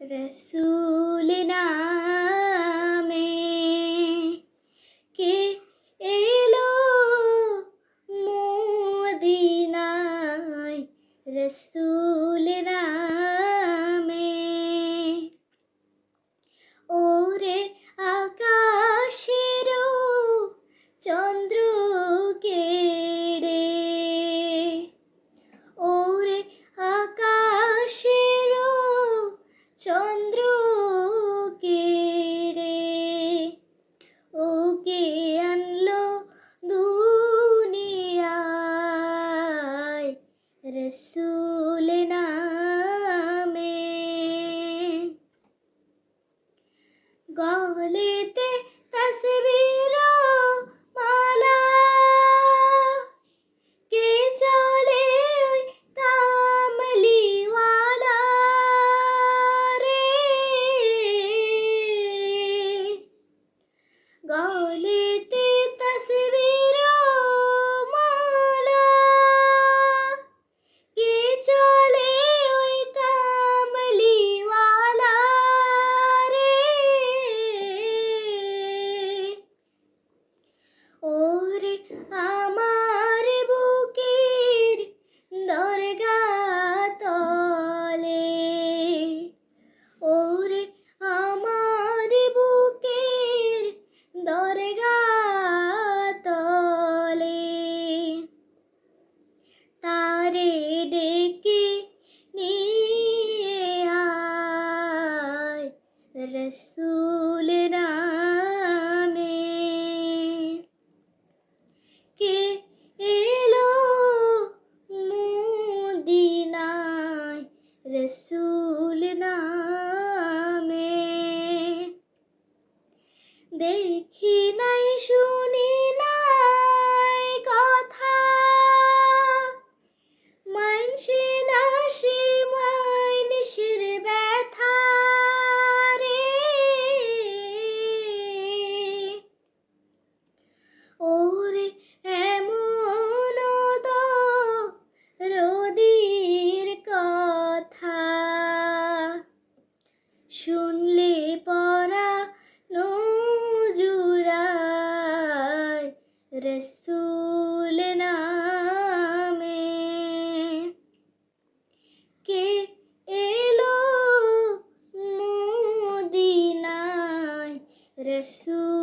রসুল নামে কে এলো মদিনায়? রসুল নাম Yesu. রসুল নামে। কে এলো মুদিনায় রসুল শুনলে পরা নজুরা রসুল নামে। কে এলো মুদিনায় রসুল